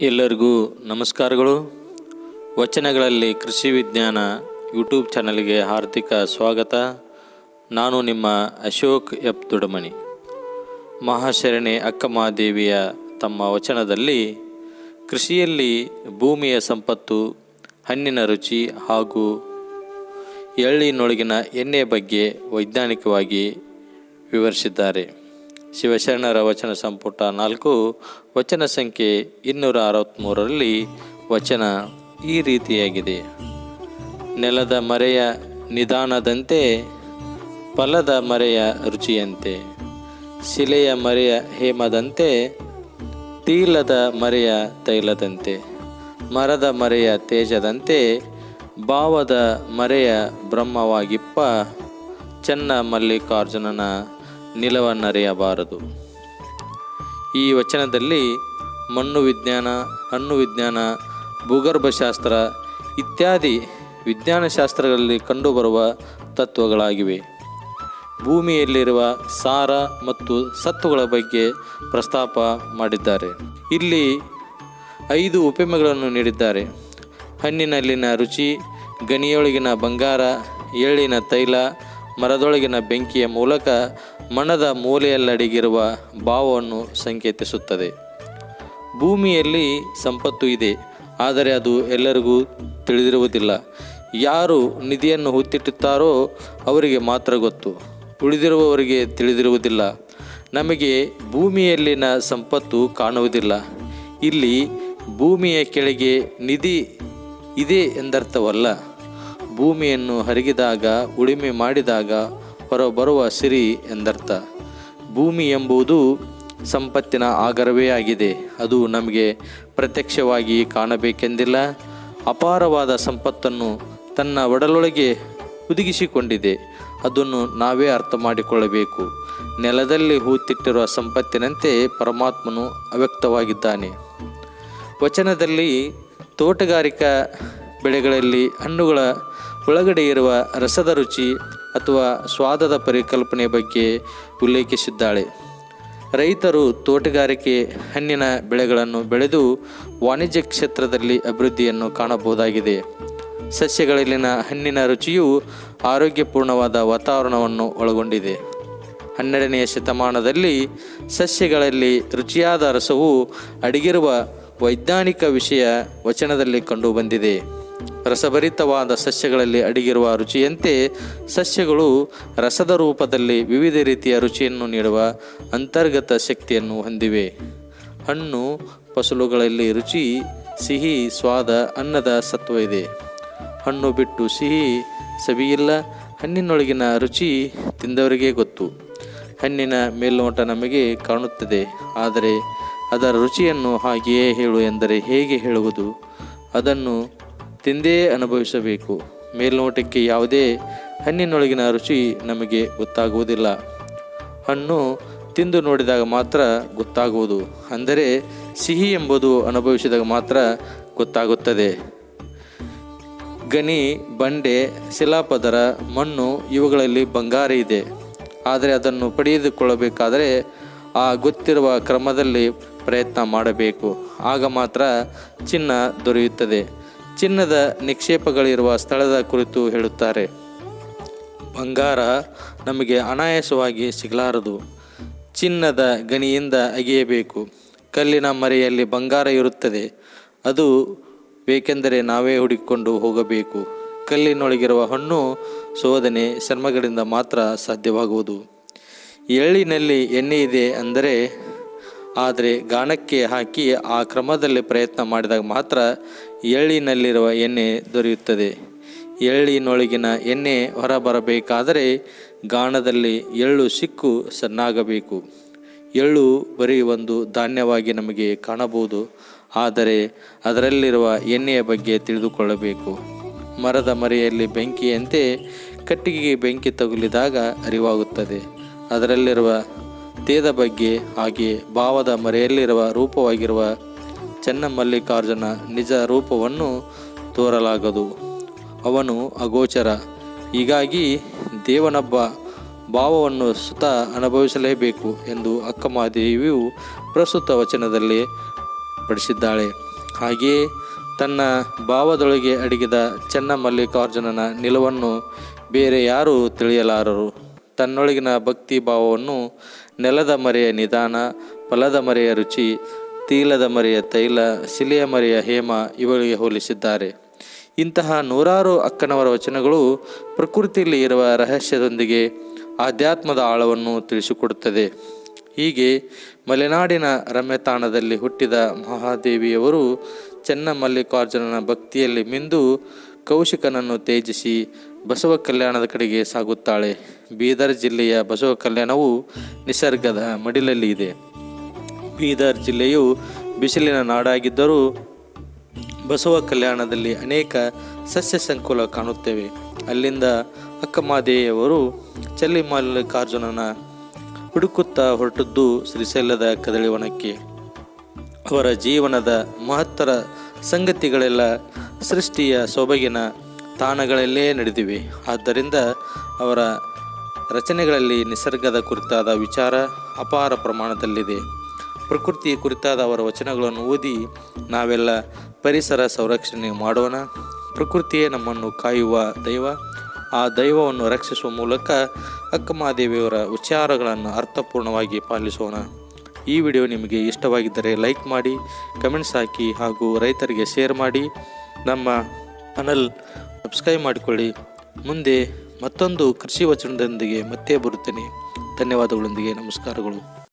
ಎಲ್ಲರಿಗೂ ನಮಸ್ಕಾರಗಳು. ವಚನಗಳಲ್ಲಿ ಕೃಷಿ ವಿಜ್ಞಾನ ಯೂಟ್ಯೂಬ್ ಚಾನಲ್ಗೆ ಹಾರ್ದಿಕ ಸ್ವಾಗತ. ನಾನು ನಿಮ್ಮ ಅಶೋಕ್ ಎಪ್ ದೊಡಮಣಿ. ಮಹಾಶರಣೆ ಅಕ್ಕಮಹಾದೇವಿಯ ತಮ್ಮ ವಚನದಲ್ಲಿ, ಕೃಷಿಯಲ್ಲಿ ಭೂಮಿಯ ಸಂಪತ್ತು, ಹಣ್ಣಿನ ರುಚಿ ಹಾಗೂ ಎಳ್ಳಿನೊಳಗಿನ ಎಣ್ಣೆ ಬಗ್ಗೆ ವೈಜ್ಞಾನಿಕವಾಗಿ ವಿವರಿಸಿದ್ದಾರೆ. ಶಿವಶರಣರ ವಚನ ಸಂಪುಟ ನಾಲ್ಕು, ವಚನ ಸಂಖ್ಯೆ ಇನ್ನೂರ ಅರವತ್ತ್ಮೂರರಲ್ಲಿ ವಚನ ಈ ರೀತಿಯಾಗಿದೆ. ನೆಲದ ಮರೆಯ ನಿಧಾನದಂತೆ, ಫಲದ ಮರೆಯ ರುಚಿಯಂತೆ, ಶಿಲೆಯ ಮರೆಯ ಹೇಮದಂತೆ, ತೀಲದ ಮರೆಯ ತೈಲದಂತೆ, ಮರದ ಮರೆಯ ತೇಜದಂತೆ, ಭಾವದ ಮರೆಯ ಬ್ರಹ್ಮವಾಗಿಪ್ಪ, ಚೆನ್ನ ಮಲ್ಲಿಕಾರ್ಜುನನ ನಿಲವನ್ನರೆಯಬಾರದು. ಈ ವಚನದಲ್ಲಿ ಮಣ್ಣು ವಿಜ್ಞಾನ, ಹಣ್ಣು ವಿಜ್ಞಾನ, ಭೂಗರ್ಭಶಾಸ್ತ್ರ ಇತ್ಯಾದಿ ವಿಜ್ಞಾನಶಾಸ್ತ್ರಗಳಲ್ಲಿ ಕಂಡುಬರುವ ತತ್ವಗಳಾಗಿವೆ. ಭೂಮಿಯಲ್ಲಿರುವ ಸಾರ ಮತ್ತು ಸತ್ವಗಳ ಬಗ್ಗೆ ಪ್ರಸ್ತಾಪ ಮಾಡಿದ್ದಾರೆ. ಇಲ್ಲಿ ಐದು ಉಪಮೆಗಳನ್ನು ನೀಡಿದ್ದಾರೆ. ಹಣ್ಣಿನಲ್ಲಿನ ರುಚಿ, ಗನಿಯೊಳಗಿನ ಬಂಗಾರ ಎಳ್ಳಿನ ತೈಲ, ಮರದೊಳಗಿನ ಬೆಂಕಿಯ ಮೂಲಕ ಮನದ ಮೂಲೆಯಲ್ಲಡಗಿರುವ ಭಾವವನ್ನು ಸಂಕೇತಿಸುತ್ತದೆ. ಭೂಮಿಯಲ್ಲಿ ಸಂಪತ್ತು ಇದೆ, ಆದರೆ ಅದು ಎಲ್ಲರಿಗೂ ತಿಳಿದಿರುವುದಿಲ್ಲ. ಯಾರು ನಿಧಿಯನ್ನು ಹುತ್ತಿಟ್ಟುತ್ತಾರೋ ಅವರಿಗೆ ಮಾತ್ರ ಗೊತ್ತು. ಉಳಿದಿರುವವರಿಗೆ ತಿಳಿದಿರುವುದಿಲ್ಲ. ನಮಗೆ ಭೂಮಿಯಲ್ಲಿನ ಸಂಪತ್ತು ಕಾಣುವುದಿಲ್ಲ. ಇಲ್ಲಿ ಭೂಮಿಯ ಕೆಳಗೆ ನಿಧಿ ಇದೆ ಎಂದರ್ಥವಲ್ಲ. ಭೂಮಿಯನ್ನು ಹರಿಗಿದಾಗ, ಉಳುಮೆ ಮಾಡಿದಾಗ ಹೊರಬರುವ ಸಿರಿ ಎಂದರ್ಥ. ಭೂಮಿ ಎಂಬುದು ಸಂಪತ್ತಿನ ಆಗರವೇ ಆಗಿದೆ. ಅದು ನಮಗೆ ಪ್ರತ್ಯಕ್ಷವಾಗಿ ಕಾಣಬೇಕೆಂದಿಲ್ಲ. ಅಪಾರವಾದ ಸಂಪತ್ತನ್ನು ತನ್ನ ಒಡಲೊಳಗೆ ಹುದುಗಿಸಿಕೊಂಡಿದೆ. ಅದನ್ನು ನಾವೇ ಅರ್ಥ ಮಾಡಿಕೊಳ್ಳಬೇಕು ನೆಲದಲ್ಲಿ ಹೂತಿಟ್ಟಿರುವ ಸಂಪತ್ತಿನಂತೆ ಪರಮಾತ್ಮನು ಅವ್ಯಕ್ತವಾಗಿದ್ದಾನೆ. ವಚನದಲ್ಲಿ ತೋಟಗಾರಿಕಾ ಬೆಳೆಗಳಲ್ಲಿ ಹಣ್ಣುಗಳ ಒಳಗಡೆ ಇರುವ ರಸದ ರುಚಿ ಅಥವಾ ಸ್ವಾದದ ಪರಿಕಲ್ಪನೆ ಬಗ್ಗೆ ಉಲ್ಲೇಖಿಸಿದ್ದಾಳೆ. ರೈತರು ತೋಟಗಾರಿಕೆ, ಹಣ್ಣಿನ ಬೆಳೆಗಳನ್ನು ಬೆಳೆದು ವಾಣಿಜ್ಯ ಕ್ಷೇತ್ರದಲ್ಲಿ ಅಭಿವೃದ್ಧಿಯನ್ನು ಕಾಣಬಹುದಾಗಿದೆ. ಸಸ್ಯಗಳಲ್ಲಿನ ಹಣ್ಣಿನ ರುಚಿಯು ಆರೋಗ್ಯಪೂರ್ಣವಾದ ವಾತಾವರಣವನ್ನು ಒಳಗೊಂಡಿದೆ. ಹನ್ನೆರಡನೆಯ ಶತಮಾನದಲ್ಲಿ ಸಸ್ಯಗಳಲ್ಲಿ ರುಚಿಯಾದ ರಸವು ಅಡಗಿರುವ ವೈಜ್ಞಾನಿಕ ವಿಷಯ ವಚನದಲ್ಲಿ ಕಂಡುಬಂದಿದೆ. ರಸಭರಿತವಾದ ಸಸ್ಯಗಳಲ್ಲಿ ಅಡಗಿರುವ ರುಚಿಯಂತೆ ಸಸ್ಯಗಳು ರಸದ ರೂಪದಲ್ಲಿ ವಿವಿಧ ರೀತಿಯ ರುಚಿಯನ್ನು ನೀಡುವ ಅಂತರ್ಗತ ಶಕ್ತಿಯನ್ನು ಹೊಂದಿವೆ. ಹಣ್ಣು, ಫಸಲುಗಳಲ್ಲಿ ರುಚಿ, ಸಿಹಿ, ಸ್ವಾದ, ಅನ್ನದ ಸತ್ವ ಇದೆ. ಹಣ್ಣು ಬಿಟ್ಟು ಸಿಹಿ ಸವಿಯಿಲ್ಲ, ಹಣ್ಣಿನೊಳಗಿನ ರುಚಿ ತಿಂದವರಿಗೆ ಗೊತ್ತು. ಹಣ್ಣಿನ ಮೇಲ್ನೋಟ ನಮಗೆ ಕಾಣುತ್ತದೆ, ಆದರೆ ಅದರ ರುಚಿಯನ್ನು ಹಾಗೆಯೇ ಹೇಳು ಎಂದರೆ ಹೇಗೆ ಹೇಳುವುದು? ಅದನ್ನು ತಿಂದೇ ಅನುಭವಿಸಬೇಕು. ಮೇಲ್ನೋಟಕ್ಕೆ ಯಾವುದೇ ಹಣ್ಣಿನೊಳಗಿನ ರುಚಿ ನಮಗೆ ಗೊತ್ತಾಗುವುದಿಲ್ಲ. ಹಣ್ಣು ತಿಂದು ನೋಡಿದಾಗ ಮಾತ್ರ ಗೊತ್ತಾಗುವುದು. ಅಂದರೆ ಸಿಹಿ ಎಂಬುದು ಅನುಭವಿಸಿದಾಗ ಮಾತ್ರ ಗೊತ್ತಾಗುತ್ತದೆ. ಗಣಿ ಬಂಡೆ, ಶಿಲಾಪದರ, ಮಣ್ಣು ಇವುಗಳಲ್ಲಿ ಬಂಗಾರ ಇದೆ. ಆದರೆ ಅದನ್ನು ಪಡೆದುಕೊಳ್ಳಬೇಕಾದರೆ ಆ ಗೊತ್ತಿರುವ ಕ್ರಮದಲ್ಲಿ ಪ್ರಯತ್ನ ಮಾಡಬೇಕು. ಆಗ ಮಾತ್ರ ಚಿನ್ನ ದೊರೆಯುತ್ತದೆ. ಚಿನ್ನದ ನಿಕ್ಷೇಪಗಳಿರುವ ಸ್ಥಳದ ಕುರಿತು ಹೇಳುತ್ತಾರೆ. ಬಂಗಾರ ನಮಗೆ ಅನಾಯಾಸವಾಗಿ ಸಿಗಲಾರದು. ಚಿನ್ನದ ಗಣಿಯಿಂದ ಅಗೆಯಬೇಕು. ಕಲ್ಲಿನ ಮರೆಯಲ್ಲಿ ಬಂಗಾರ ಇರುತ್ತದೆ. ಅದು ಬೇಕೆಂದರೆ ನಾವೇ ಹುಡುಕಿಕೊಂಡು ಹೋಗಬೇಕು. ಕಲ್ಲಿನೊಳಗಿರುವ ಹಣ್ಣು ಶೋಧನೆ ಶ್ರಮಗಳಿಂದ ಮಾತ್ರ ಸಾಧ್ಯವಾಗುವುದು. ಎಳ್ಳಿನಲ್ಲಿ ಎಣ್ಣೆ ಇದೆ ಅಂದರೆ, ಆದರೆ ಗಾಣಕ್ಕೆ ಹಾಕಿ ಆ ಕ್ರಮದಲ್ಲಿ ಪ್ರಯತ್ನ ಮಾಡಿದಾಗ ಮಾತ್ರ ಎಳ್ಳಿನಲ್ಲಿರುವ ಎಣ್ಣೆ ದೊರೆಯುತ್ತದೆ. ಎಳ್ಳಿನೊಳಗಿನ ಎಣ್ಣೆ ಹೊರಬರಬೇಕಾದರೆ ಗಾಣದಲ್ಲಿ ಎಳ್ಳು ಸಿಕ್ಕು ಸಣ್ಣಾಗಬೇಕು. ಎಳ್ಳು ಬರೀ ಒಂದು ಧಾನ್ಯವಾಗಿ ನಮಗೆ ಕಾಣಬಹುದು, ಆದರೆ ಅದರಲ್ಲಿರುವ ಎಣ್ಣೆಯ ಬಗ್ಗೆ ತಿಳಿದುಕೊಳ್ಳಬೇಕು. ಮರದ ಮರೆಯಲ್ಲಿ ಬೆಂಕಿಯಂತೆ ಕಟ್ಟಿಗೆಗೆ ಬೆಂಕಿ ತಗುಲಿದಾಗ ಅರಿವಾಗುತ್ತದೆ. ಅದರಲ್ಲಿರುವ ತೇದ ಬಗ್ಗೆ ಹಾಗೆ ಭಾವದ ಮರೆಯಲ್ಲಿರುವ ರೂಪವಾಗಿರುವ ಚೆನ್ನಮಲ್ಲಿಕಾರ್ಜುನ ನಿಜ ರೂಪವನ್ನು ತೋರಲಾಗದು. ಅವನು ಅಗೋಚರ. ಹೀಗಾಗಿ ದೇವನೊಬ್ಬ ಭಾವವನ್ನು ಸುತ ಅನುಭವಿಸಲೇಬೇಕು ಎಂದು ಅಕ್ಕಮಹಾದೇವಿಯು ಪ್ರಸ್ತುತ ವಚನದಲ್ಲಿ ಪಡಿಸಿದ್ದಾಳೆ ಹಾಗೆಯೇ ತನ್ನ ಭಾವದೊಳಗೆ ಅಡಗಿದ ಚನ್ನಮಲ್ಲಿಕಾರ್ಜುನನ ನಿಲುವನ್ನು ಬೇರೆ ಯಾರೂ ತಿಳಿಯಲಾರರು. ತನ್ನೊಳಗಿನ ಭಕ್ತಿ ಭಾವವನ್ನು ನೆಲದ ಮರೆಯ ನಿಧಾನ, ಫಲದ ಮರೆಯ ರುಚಿ ತೀಲದ ಮರೆಯ ತೈಲ, ಶಿಲೆಯ ಮರೆಯ ಹೇಮ ಇವುಗಳಿಗೆ ಹೋಲಿಸಿದ್ದಾರೆ. ಇಂತಹ ನೂರಾರು ಅಕ್ಕನವರ ವಚನಗಳು ಪ್ರಕೃತಿಯಲ್ಲಿ ಇರುವ ರಹಸ್ಯದೊಂದಿಗೆ ಆಧ್ಯಾತ್ಮದ ಆಳವನ್ನು ತಿಳಿಸಿಕೊಡುತ್ತದೆ. ಹೀಗೆ ಮಲೆನಾಡಿನ ರಮ್ಯತಾಣದಲ್ಲಿ ಹುಟ್ಟಿದ ಮಹಾದೇವಿಯವರು ಚೆನ್ನಮಲ್ಲಿಕಾರ್ಜುನನ ಭಕ್ತಿಯಲ್ಲಿ ಮಿಂದು ಕೌಶಿಕನನ್ನು ತೇಜಿಸಿ ಬಸವ ಕಲ್ಯಾಣದ ಕಡೆಗೆ ಸಾಗುತ್ತಾಳೆ. ಬೀದರ್ ಜಿಲ್ಲೆಯ ಬಸವ ಕಲ್ಯಾಣವು ನಿಸರ್ಗದ ಮಡಿಲಲ್ಲಿ ಇದೆ. ಬೀದರ್ ಜಿಲ್ಲೆಯು ಬಿಸಿಲಿನ ನಾಡಾಗಿದ್ದರೂ ಬಸವ ಕಲ್ಯಾಣದಲ್ಲಿ ಅನೇಕ ಸಸ್ಯ ಸಂಕುಲ ಕಾಣುತ್ತೇವೆ. ಅಲ್ಲಿಂದ ಅಕ್ಕಮಾದೇಯವರು ಚಲ್ಲಿ ಮಲ್ಲಿಕಾರ್ಜುನನ ಹುಡುಕುತ್ತಾ ಹೊರಟದ್ದು ಶ್ರೀಶೈಲದ ಕದಳಿವನಕ್ಕೆ. ಅವರ ಜೀವನದ ಮಹತ್ತರ ಸಂಗತಿಗಳೆಲ್ಲ ಸೃಷ್ಟಿಯ ಸೊಬಗಿನ ತಾಣಗಳಲ್ಲೇ ನಡೆದಿವೆ. ಆದ್ದರಿಂದ ಅವರ ರಚನೆಗಳಲ್ಲಿ ನಿಸರ್ಗದ ಕುರಿತಾದ ವಿಚಾರ ಅಪಾರ ಪ್ರಮಾಣದಲ್ಲಿದೆ. ಪ್ರಕೃತಿ ಕುರಿತಾದ ಅವರ ವಚನಗಳನ್ನು ಓದಿ ನಾವೆಲ್ಲ ಪರಿಸರ ಸಂರಕ್ಷಣೆ ಮಾಡೋಣ. ಪ್ರಕೃತಿಯೇ ನಮ್ಮನ್ನು ಕಾಯುವ ದೈವ. ಆ ದೈವವನ್ನು ರಕ್ಷಿಸುವ ಮೂಲಕ ಅಕ್ಕಮಹಾದೇವಿಯವರ ವಿಚಾರಗಳನ್ನು ಅರ್ಥಪೂರ್ಣವಾಗಿ ಪಾಲಿಸೋಣ. ಈ ವಿಡಿಯೋ ನಿಮಗೆ ಇಷ್ಟವಾಗಿದ್ದರೆ ಲೈಕ್ ಮಾಡಿ, ಕಮೆಂಟ್ಸ್ ಹಾಕಿ ಹಾಗೂ ರೈತರಿಗೆ ಶೇರ್ ಮಾಡಿ. ನಮ್ಮ ಚಾನಲ್ ಸಬ್ಸ್ಕ್ರೈಬ್ ಮಾಡಿಕೊಳ್ಳಿ. ಮುಂದೆ ಮತ್ತೊಂದು ಕೃಷಿ ವಚನದೊಂದಿಗೆ ಮತ್ತೆ ಬರುತ್ತೇನೆ. ಧನ್ಯವಾದಗಳೊಂದಿಗೆ ನಮಸ್ಕಾರಗಳು.